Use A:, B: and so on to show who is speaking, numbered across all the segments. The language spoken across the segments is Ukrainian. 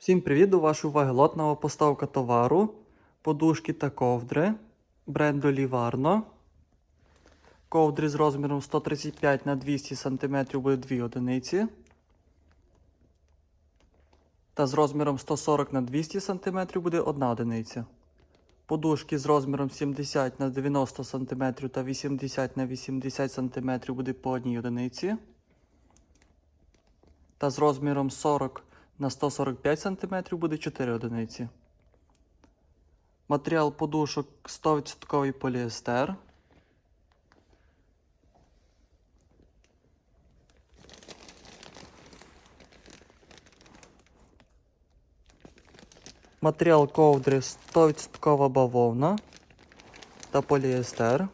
A: Всім привіт! До вашої уваги лотнова поставка товару, подушки та ковдри бренду Ліварно. Ковдри з розміром 135 на 200 см буде 2 одиниці. Та з розміром 140 на 200 см буде 1 одиниця. Подушки з розміром 70 на 90 см та 80 на 80 см буде по одній одиниці. Та з розміром 40 на 145 см буде 4 одиниці. Матеріал подушок 100% поліестер. Матеріал ковдри 100% бавовна та поліестер.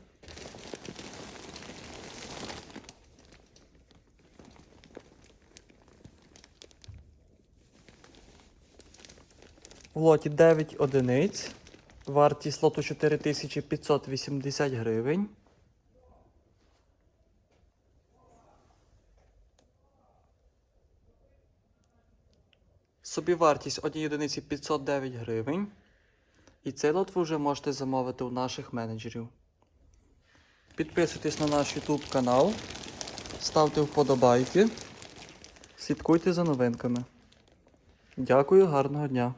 A: В лоті 9 одиниць. Вартість лоту 4580 гривень. Собівартість однієї одиниці 509 гривень. І цей лот ви вже можете замовити у наших менеджерів. Підписуйтесь на наш YouTube канал, ставте вподобайки, слідкуйте за новинками. Дякую, гарного дня!